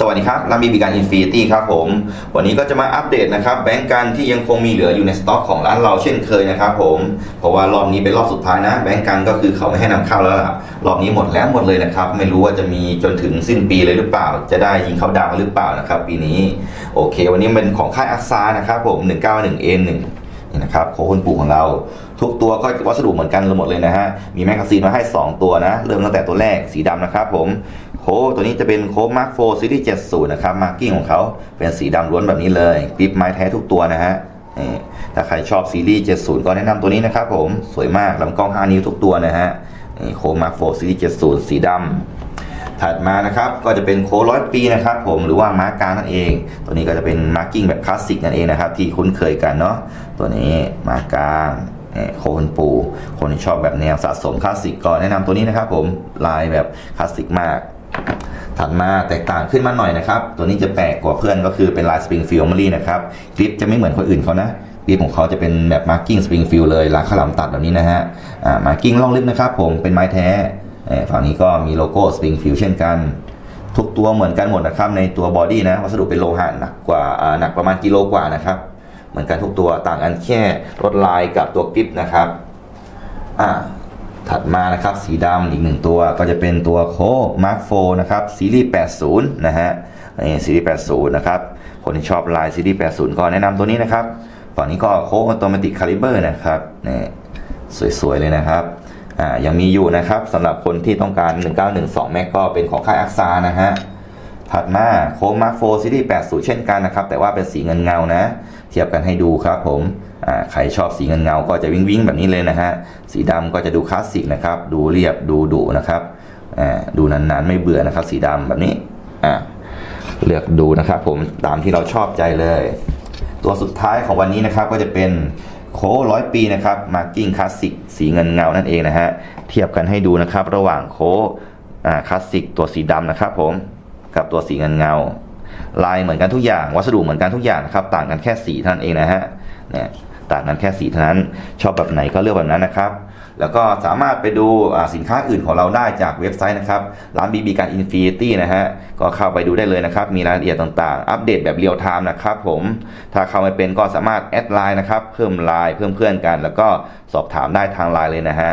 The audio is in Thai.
สวัสดีครับรามีบีการอินฟินิตี้ครับผม วันนี้ก็จะมาอัปเดตนะครับแบงก์กันที่ยังคงมีเหลืออยู่ในสต็อกของร้านเราเช่นเคยนะครับผม เพราะว่ารอบนี้เป็นรอบสุดท้ายนะ แบงก์กันก็คือเขาไม่ให้นำเข้าแล้วล่ะ รอบนี้หมดแล้วหมดเลยนะครับ ไม่รู้ว่าจะมีจนถึงสิ้นปีเลยหรือเปล่า จะได้ยิงเขาดาวหรือเปล่านะครับปีนี้ โอเค วันนี้เป็นของค่ายอักซานะครับผม 191N1 นี่นะครับโคคุณปู่ของเรา ทุกตัวก็วัสดุเหมือนกันหมดเลยนะฮะ มีแมกกาซีนมาให้ 2 ตัวนะ เริ่มตั้งแต่ตัวแรกสีดำนะครับผม ค้ดตัวนี้จะเป็นโค้ดมาร์คโฟซีรีส์70 นะครับ มาร์กิ้งของเขาเป็นสีดำล้วนแบบนี้เลยปิ๊บไม้แท้ทุกตัวนะฮะถ้าใครชอบซีรีส์70 ก็แนะนำตัวนี้นะครับผม สวยมากลำกล้อง 5 นิ้วทุกตัวนะฮะโค้ดมาร์คโฟซีรีส์70 สีดำถัดมานะครับก็จะเป็นโค้ร้อยปีนะครับผมหรือว่ามาร์กกางนั่นเอง ตัวนี้ก็จะเป็นมาร์กิ้งแบบคลาสสิกนั่นเองนะครับที่คุ้นเคยกันเนาะตัวนี้มาร์กกางเอ่อโคนปู คนที่ชอบแบบแนวสะสมคลาสสิกก็แนะนำตัวนี้นะครับผมลายแบบคลาสสิกมาก ถัดมาแตกต่างขึ้นมาหน่อยนะครับ ตัวนี้จะแปลกกว่าเพื่อนก็คือเป็นลายสปริงฟิลด์มารีนะครับกริปจะไม่เหมือนคนอื่นเขานะกริปของเขาจะเป็นแบบมาร์กิ้งสปริงฟิลด์เลยลายข้าวหลามตัดแบบนี้นะฮะมาร์กิ้งล่องลึกนะครับผมเป็นไม้แท้ฝั่งนี้ก็มีโลโก้สปริงฟิลด์เช่นกัน ทุกตัวเหมือนกันหมดนะครับในตัวบอดี้นะวัสดุเป็นโลหะหนักกว่าอ่าหนักประมาณกิโลกว่านะครับเหมือนกันทุกตัวต่างกันแค่ลวดลายกับตัวกริปนะครับอ่า ถัดมานะครับสีดำอีกหนึ่งตัวก็จะเป็นตัวโคมาร์คโฟนะครับซีรีส์ 80 นะฮะนี่ซีรีส์ 80 นะครับ คนที่ชอบลายซีรีส์ 80 ก็แนะนำตัวนี้นะครับฝั่งนี้ก็โคอัตโตเมติคาลิเบอร์นะครับนี่สวยๆ เลยนะครับอ่ายังมีอยู่นะครับสำหรับคนที่ต้องการ 1912 แม็กก็เป็นของค่ายอักซานะฮะ ถัดมาโค้งมาร์คโฟซีรีส์80 เช่นกันนะครับ แต่ว่าเป็นสีเงินเงานะ เทียบกันให้ดูครับผมใครชอบสีเงินเงาก็จะวิ่งวิ่งแบบนี้เลยนะฮะ สีดำก็จะดูคลาสสิกนะครับ ดูเรียบดูดุนะครับดูนานๆไม่เบื่อนะครับ สีดำแบบนี้เลือกดูนะครับผมตามที่เราชอบใจเลย ตัวสุดท้ายของวันนี้นะครับก็จะเป็นโค้ร้อยปีนะครับมาร์กิ้งคลาสสิกสีเงินเงานั่นเองนะฮะเทียบกันให้ดูนะครับ ระหว่างโค้คลาสสิกตัวสีดำนะครับผม กับตัวสีเงินเงา ลายเหมือนกันทุกอย่าง วัสดุเหมือนกันทุกอย่างนะครับ ต่างกันแค่สีเท่านั้นเองนะฮะเนี่ยต่างกันแค่สีเท่านั้น ชอบแบบไหนก็เลือกแบบนั้นนะครับ แล้วก็สามารถไปดูสินค้าอื่นของเราได้จากเว็บไซต์นะครับ ร้านบีบีการอินฟินิตี้นะฮะ ก็เข้าไปดูได้เลยนะครับ มีรายละเอียดต่างๆ อัปเดตแบบเรียลไทม์นะครับผม ถ้าเข้าไม่เป็นก็สามารถแอดไลน์นะครับ เพิ่มไลน์เพิ่มเพื่อนกัน แล้วก็สอบถามได้ทางไลน์เลยนะฮะ